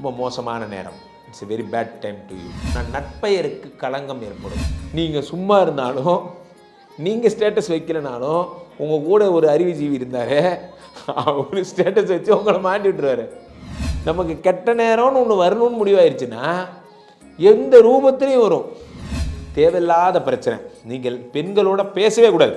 ரொம்ப மோசமான நேரம். It's very bad time to you நான் நட்பெயருக்கு களங்கம் ஏற்படும். நீங்கள் சும்மா இருந்தாலும் நீங்கள் ஸ்டேட்டஸ் வைக்கலனாலும் உங்கள் கூட ஒரு அறிவுஜீவி இருந்தார் அவர் ஸ்டேட்டஸ் வச்சு உங்களை மாட்டி விட்டுருவார். நமக்கு கெட்ட நேரம்னு ஒன்று வரணும்னு முடிவாயிருச்சுன்னா எந்த ரூபத்திலையும் வரும். தேவையில்லாத பிரச்சனை. நீங்கள் பெண்களோட பேசவே கூடாது.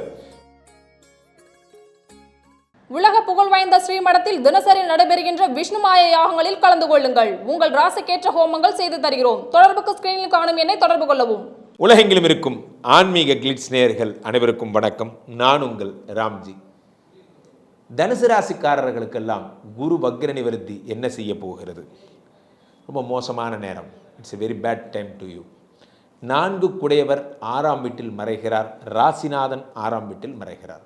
உலக புகழ் வாய்ந்த ஸ்ரீமடத்தில் தினசரி நடைபெறுகின்ற விஷ்ணுமாய யாகங்களில் கலந்து கொள்ளுங்கள். உங்கள் ராசிக்கேற்ற ஹோமங்கள் செய்து தருகிறோம். தொடர்புக்கு ஸ்கிரீனில் காணும் என்னை தொடர்பு கொள்ளவும். உலகெங்கிலும் இருக்கும் ஆன்மீக கிளிட்ஸ் நேயர்கள் அனைவருக்கும் வணக்கம். நான் உங்கள் ராம்ஜி. தனுசு ராசிக்காரர்களுக்கெல்லாம் குரு வக்ர நிவர்த்தி என்ன செய்ய போகிறது? ரொம்ப மோசமான நேரம். It's a very bad time to you நான்கு குடையவர் ஆறாம் வீட்டில் மறைகிறார். ராசிநாதன் ஆறாம் வீட்டில் மறைகிறார்.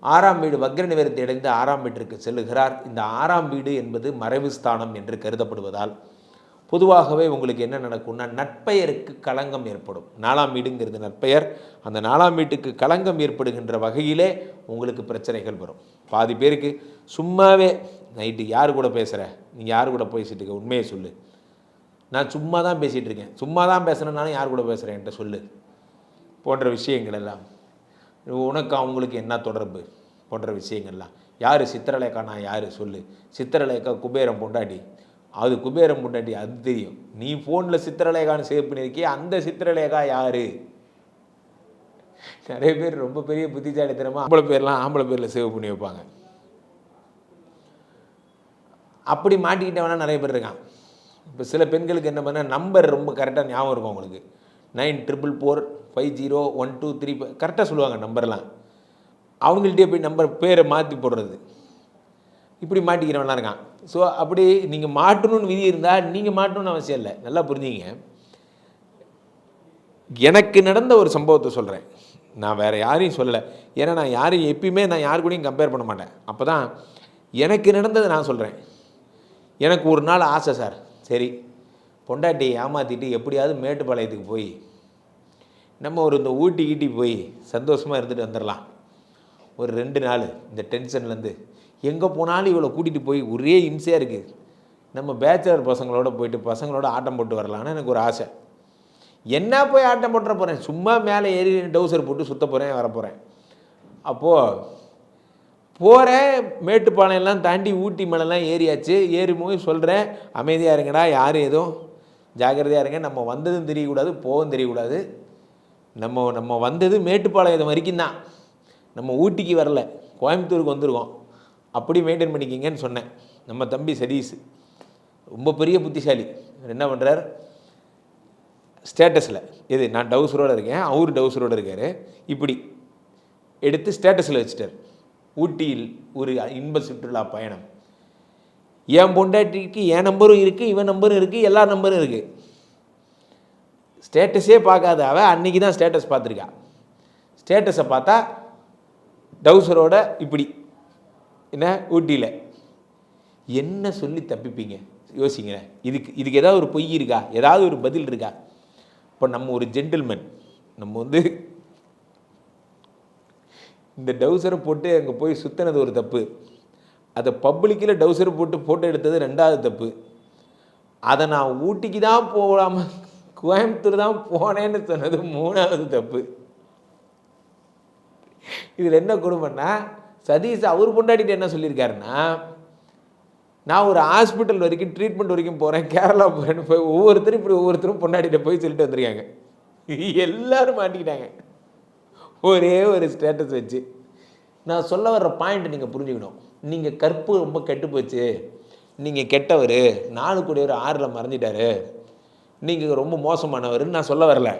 ஆறாம் வீடு வக்ர நிவர்த்தி அடைந்து ஆறாம் வீட்டிற்கு செல்லுகிறார். இந்த ஆறாம் வீடு என்பது மறைவு ஸ்தானம் என்று கருதப்படுவதால் பொதுவாகவே உங்களுக்கு என்ன நடக்கும்னா நட்பெயருக்கு களங்கம் ஏற்படும். நாலாம் வீடுங்கிறது நட்பெயர் அந்த நாலாம் வீட்டுக்கு களங்கம் ஏற்படுகின்ற வகையிலே உங்களுக்கு பிரச்சனைகள் வரும். பாதி பேருக்கு சும்மாவே நைட்டு யார் கூட பேசுகிற நீ யார் கூட பேசிகிட்டு இருக்க உண்மையை சொல்லு. நான் சும்மா தான் பேசிகிட்டு இருக்கேன். சும்மா தான் பேசுகிறேன்னாலும் யார் கூட பேசுகிறேன் என்கிட்ட சொல்லு. போன்ற விஷயங்கள் எல்லாம். உனக்கு அவங்களுக்கு என்ன தொடர்பு? போன்ற விஷயங்கள்லாம். யார் சித்திரலேக்கானா யார் சொல்லு. சித்திரலேக்கா குபேரம் பொண்டாட்டி. அது குபேரம் பொண்டாட்டி அது தெரியும். நீ ஃபோனில் சித்திரலேகான்னு சேவ் பண்ணியிருக்கிய அந்த சித்திரலேகா யார்? நிறைய பேர் ரொம்ப பெரிய புத்திசாலித்தனமாக ஆம்பளை பேர்லாம் ஆம்பளை பேரில் சேவ் பண்ணி வைப்பாங்க. அப்படி மாட்டிக்கிட்டவனா நிறைய பேர் இருக்கான். இப்போ சில பெண்களுக்கு என்ன பண்ண நம்பர் ரொம்ப கரெக்டாக ஞாபகம் இருக்கும் அவங்களுக்கு. Nine triple four five zero one two three கரெக்டாக சொல்லுவாங்க நம்பர்லாம் அவங்கள்ட்டே போய் நம்பர் பேரை மாற்றி போடுறது. இப்படி மாட்டிக்கிறவனா இருக்கான். ஸோ அப்படி நீங்கள் மாட்டணும்னு விதி இருந்தால் நீங்கள் மாட்டணும்னு அவசியம் இல்லை. நல்லா புரிஞ்சுங்க. எனக்கு நடந்த ஒரு சம்பவத்தை சொல்கிறேன் நான் வேறு யாரையும் சொல்லலை. ஏன்னா நான் யாரையும் எப்பயுமே நான் யாரு கூடயும் கம்பேர் பண்ண மாட்டேன். அப்போ தான் எனக்கு நடந்ததை நான் சொல்கிறேன் எனக்கு ஒரு நாள் ஆசை சார். சரி பொண்டாட்டியை ஏமாற்றிட்டு எப்படியாவது மேட்டுப்பாளையத்துக்கு போய் நம்ம ஒரு இந்த ஊட்டி கீட்டி போய் சந்தோஷமாக இருந்துட்டு வந்துடலாம் ஒரு ரெண்டு நாள் இந்த டென்ஷன்லேருந்து எங்கே போனாலும் இவளை கூட்டிகிட்டு போய் ஒரே இம்சையாக இருக்குது நம்ம பேச்சுலர் பசங்களோட போயிட்டு பசங்களோட ஆட்டம் போட்டு வரலான்னு எனக்கு ஒரு ஆசை. என்ன போய் ஆட்டம் போட்டுற போகிறேன் சும்மா மேலே ஏறி டவுசர் போட்டு சுத்த போகிறேன் வர போகிறேன் அப்போது போகிறேன் மேட்டுப்பாளையம்லாம் தாண்டி ஊட்டி மலைலாம் ஏறியாச்சு. ஏறி போய் சொல்கிறேன் அமைதியாக இருங்கடா யாரும் எதுவும் ஜாக்கிரதையாக இருங்க. நம்ம வந்ததும் தெரியக்கூடாது போகவும் தெரியக்கூடாது. நம்ம நம்ம வந்தது மேட்டுப்பாளையம் வரைக்கும் தான். நம்ம ஊட்டிக்கு வரல கோயம்புத்தூருக்கு வந்திருக்கோம். அப்படி மெயின்டைன் பண்ணிக்கிங்கன்னு சொன்னேன். நம்ம தம்பி சதீஷ் ரொம்ப பெரிய புத்திசாலி. அவர் என்ன பண்ணுறார் ஸ்டேட்டஸில் எது நான் டவுசரோடு இருக்கேன் அவர் டவுசரோடு இருக்கார். இப்படி எடுத்து ஸ்டேட்டஸில் வச்சுட்டார். ஊட்டியில் ஒரு இன்ப சுற்றுலா பயணம். என் பொண்டாட்டிக்கு என் நம்பரும் இருக்குது இவன் நம்பரும் இருக்குது எல்லா நம்பரும் இருக்குது ஸ்டேட்டஸே பார்க்காத அவள் அன்றைக்கி தான் ஸ்டேட்டஸ் பார்த்துருக்கா. ஸ்டேட்டஸை பார்த்தா டவுசரோட இப்படி. என்ன? ஊட்டியில். என்ன சொல்லி தப்பிப்பீங்க? யோசிங்களேன். இதுக்கு இதுக்கு ஏதாவது ஒரு பொய் இருக்கா? ஏதாவது ஒரு பதில் இருக்கா? இப்போ நம்ம ஒரு ஜென்டில்மேன் நம்ம வந்து இந்த டவுசரை போட்டு அங்கே போய் சுற்றினது ஒரு தப்பு. அதை பப்ளிக்கில் டவுசரை போட்டு ஃபோட்டோ எடுத்தது ரெண்டாவது தப்பு. அதை நான் ஊட்டிக்கு தான் போகாமல் கோயம்புத்தூர் தான் போனேன்னு சொன்னது மூணாவது தப்பு. இதில் என்ன கொடுமைன்னா சதீஷ் அவர் பொண்டாட்டிட்டு என்ன சொல்லியிருக்காருன்னா நான் ஒரு ஹாஸ்பிட்டல் வரைக்கும் ட்ரீட்மெண்ட் வரைக்கும் போகிறேன் கேரளா போகிறேன்னு போய் ஒவ்வொருத்தரும் இப்படி ஒவ்வொருத்தரும் பொண்டாட்டிகிட்ட போய் சொல்லிட்டு வந்திருக்காங்க. எல்லாரும் மாட்டிக்கிட்டாங்க. ஒரே ஒரு ஸ்டேட்டஸ் வச்சு. நான் சொல்ல வர்ற பாயிண்ட் நீங்கள் புரிஞ்சுக்கணும். நீங்கள் கற்பு ரொம்ப கெட்டு போச்சு. நீங்கள் கெட்டவர். நாலு கூடிய ஒரு ஆறில் மறைஞ்சிட்டாரு. நீங்கள் ரொம்ப மோசமானவர்னு நான் சொல்ல வரல.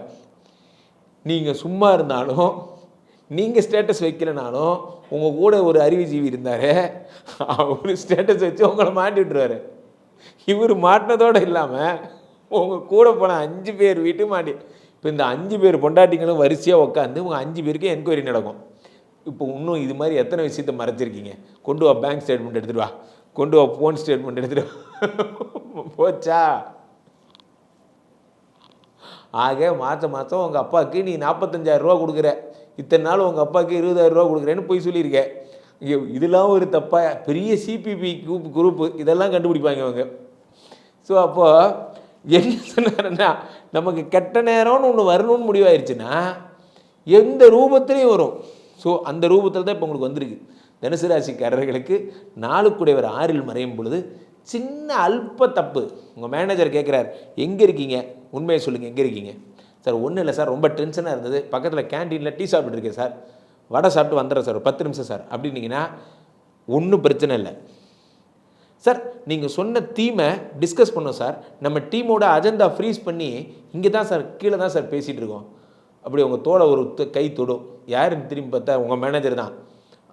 நீங்கள் சும்மா இருந்தாலும் நீங்கள் ஸ்டேட்டஸ் வைக்கலனாலும் உங்கள் கூட ஒரு அறிவுஜீவி இருந்தார் அவர் ஸ்டேட்டஸ் வச்சு உங்களை மாட்டி விட்டுருவார். இவர் மாட்டினதோடு இல்லாமல் உங்கள் கூட போன அஞ்சு பேர் வீட்டு மாட்டி இப்போ இந்த அஞ்சு பேர் பொண்டாட்டிங்களும் வரிசையாக உட்காந்து உங்கள் அஞ்சு பேருக்கு என்கொயரி நடக்கும். இப்போ இன்னும் இது மாதிரி எத்தனை விஷயத்தை மறைச்சிருக்கீங்க? கொண்டு வா பேங்க் ஸ்டேட்மெண்ட் எடுத்துகிட்டு வா. கொண்டு வா ஃபோன் ஸ்டேட்மெண்ட் எடுத்துகிட்டு போச்சா? ஆக மாதம் மாதம் உங்கள் அப்பாவுக்கு நீ நாற்பத்தஞ்சாயிரம் ரூபா கொடுக்குற. இத்தனை நாள் உங்கள் அப்பாவுக்கு இருபதாயிரம் ரூபா கொடுக்குறேன்னு போய் சொல்லியிருக்கேன். இதெல்லாம் ஒரு தப்பாக பெரிய சிபிபி குரூப் குரூப்பு இதெல்லாம் கண்டுபிடிப்பாங்க அவங்க ஸோ அப்போது என்ன சொன்னாருன்னா நமக்கு கெட்ட நேரம்னு ஒன்று வரணும்னு முடிவாயிருச்சுன்னா எந்த ரூபத்துலேயும் வரும். ஸோ அந்த ரூபத்தில் தான் இப்போ உங்களுக்கு வந்திருக்கு. தனுசு ராசிக்காரர்களுக்கு நாளுக்குடையவர் ஆறில் மறையும் பொழுது சின்ன அல்ப தப்பு. உங்கள் மேனேஜர் கேட்குறார் எங்கே இருக்கீங்க? உண்மையை சொல்லுங்கள் எங்கே இருக்கீங்க? சார் ஒன்றும் இல்லை சார் ரொம்ப டென்ஷனாக இருந்தது. பக்கத்தில் கேன்டீனில் டீ சாப்பிட்டு இருக்கேன் சார். வடை சாப்பிட்டு வந்துடுறேன் சார் ஒரு பத்து நிமிஷம் சார். அப்படின்னீங்கன்னா ஒன்றும் பிரச்சனை இல்லை. சார் நீங்கள் சொன்ன தீமை டிஸ்கஸ் பண்ணோம் சார். நம்ம டீமோட அஜெண்டா ஃப்ரீஸ் பண்ணி இங்கே தான் சார் கீழே தான் சார் பேசிகிட்டு இருக்கோம். அப்படி உங்கள் தோலை ஒரு கை தொடும். யாருன்னு திரும்பி பார்த்தா உங்கள் மேனேஜர் தான்.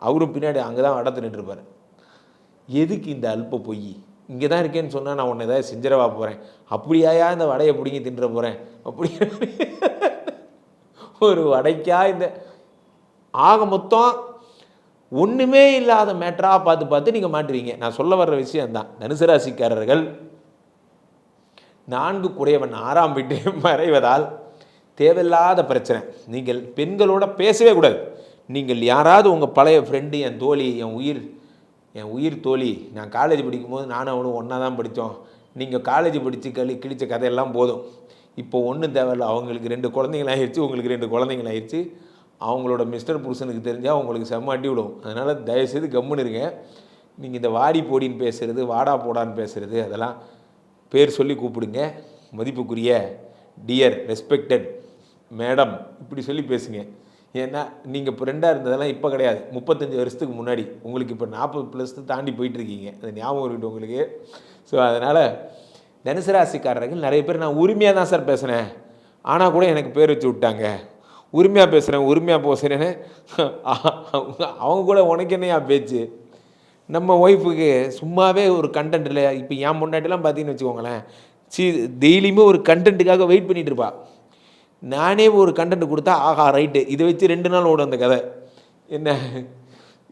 அவரும் பின்னாடி அங்கே தான் வடை இருப்பார். எதுக்கு இந்த அல்ப பொய்? இங்கே தான் இருக்கேன்னு சொன்னால் நான் உன்னை ஏதாவது செஞ்சிடவா போகிறேன் அப்படியாயா இந்த வடையை பிடிங்கி தின்ற போகிறேன் அப்படி ஒரு வடைக்கா இந்த ஆக மொத்தம் ஒன்றுமே இல்லாத மேட்டராக பார்த்து பார்த்து நீங்கள் மாட்டுவீங்க. நான் சொல்ல வர்ற விஷயம் தான் தனுசு ராசிக்காரர்கள் நான்கு குடையவன் ஆறாம் வீட்டை மறைவதால் தேவையில்லாத பிரச்சனை. நீங்கள் பெண்களோட பேசவே கூடாது. நீங்கள் யாராவது உங்கள் பழைய ஃப்ரெண்டு என் தோழி என் உயிர் என் உயிர் தோழி நான் காலேஜ் படிக்கும்போது நானும் அவனும் ஒன்றா தான் படித்தோம். நீங்கள் காலேஜ் படித்து களி கிழித்த கதையெல்லாம் போதும். இப்போ ஒன்றும் தேவையில்ல. அவங்களுக்கு ரெண்டு குழந்தைங்களாகிடுச்சு உங்களுக்கு ரெண்டு குழந்தைங்களாகிடுச்சு அவங்களோட மிஸ்டர் புருஷனுக்கு தெரிஞ்சால் உங்களுக்கு செம்ம அடி விடும். அதனால் தயவுசெய்து கம்முன்னு இருங்க. நீங்கள் இந்த வாடி போடின்னு பேசுகிறது வாடா போடான்னு பேசுகிறது அதெல்லாம் பேர் சொல்லி கூப்பிடுங்க. மதிப்புக்குரிய டியர் ரெஸ்பெக்டட் மேடம் இப்படி சொல்லி பேசுங்க. ஏன்னா நீங்கள் இப்போ ரெண்டாக இருந்ததெல்லாம் இப்போ கிடையாது. முப்பத்தஞ்சு வருஷத்துக்கு முன்னாடி. உங்களுக்கு இப்போ நாற்பது ப்ளஸ் தாண்டி போயிட்டுருக்கீங்க அது ஞாபகம் இருக்கட்டும் உங்களுக்கு. ஸோ அதனால் தனுசு ராசிக்காரர்கள் நிறைய பேர் நான் உரிமையாக தான் சார் பேசுனேன். ஆனால் கூட எனக்கு பேர் வச்சு விட்டாங்க. உரிமையாக பேசுகிறேன் உரிமையாக பேசுகிறேன்னு அவங்க கூட உனக்கு என்னையா பேச்சு? நம்ம ஒய்ஃபுக்கு சும்மாவே ஒரு கண்டென்ட் இல்லை இப்போ என் முன்னாடிலாம் பார்த்தீங்கன்னு வச்சுக்கோங்களேன். சி டெய்லியுமே ஒரு கண்டென்ட்டுக்காக வெயிட் பண்ணிகிட்டு இருப்பா. நானே ஒரு கண்டென்ட் கொடுத்தா ஆஹா ரைட்டு இதை வச்சு ரெண்டு நாள் ஓடும் அந்த கதை. என்ன?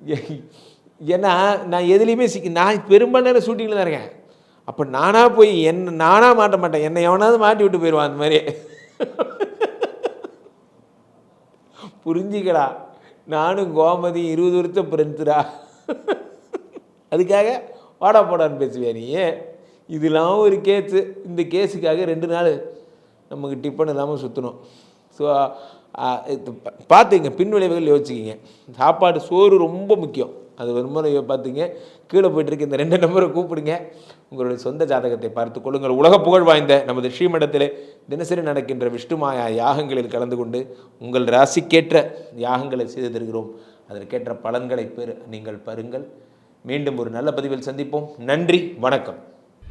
ஏ- ஏன்னா நான் எதுலேயுமே சிக்கி நான் பெரும்பாலும் நேரம் ஷூட்டிங்கில் தான் இருக்கேன். அப்போ நானாக போய் என் நானாக மாட்ட மாட்டேன். என்னை எவனாவது மாட்டி விட்டு போயிடுவான் அந்த மாதிரி புரிஞ்சிக்கடா. நானும் கோமதி இருபது வருஷம் பிரிஞ்சுடா அதுக்காக வாடா போடான்னு பேசுவியா நீ? இதெல்லாம் ஒரு கேஸு இந்த கேஸுக்காக ரெண்டு நாள் நமக்கு டிஃபன் இல்லாமல் சுற்றணும் ஸோ பார்த்துங்க பின் விளைவுகள் யோசிச்சுக்கிங்க. சாப்பாடு சோறு ரொம்ப முக்கியம். அது ஒரு பார்த்துங்க கீழே போயிட்டுருக்கு இந்த ரெண்டு நம்பரை கூப்பிடுங்க. உங்களுடைய சொந்த ஜாதகத்தை பார்த்து கொள்ளுங்கள். உலக புகழ் வாய்ந்த நமது ஸ்ரீமடத்தில் தினசரி நடக்கின்ற விஷ்ணுமாயா யாகங்களில் கலந்து கொண்டு உங்கள் ராசிக்கேற்ற யாகங்களை செய்து தருகிறோம். அதற்கேற்ற பலன்களை பெறு நீங்கள் பருங்கள். மீண்டும் ஒரு நல்ல பதிவில் சந்திப்போம். நன்றி வணக்கம்.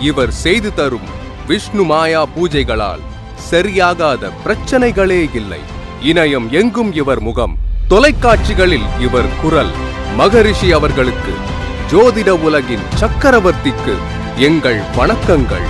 இவர் செய்து தரும் விஷ்ணு மாயா பூஜைகளால் சரியாகாத பிரச்சனைகளே இல்லை. இணையம் எங்கும் இவர் முகம். தொலைக்காட்சிகளில் இவர் குரல். மகரிஷி அவர்களுக்கு ஜோதிட உலகின் சக்கரவர்த்திக்கு எங்கள் வணக்கங்கள்.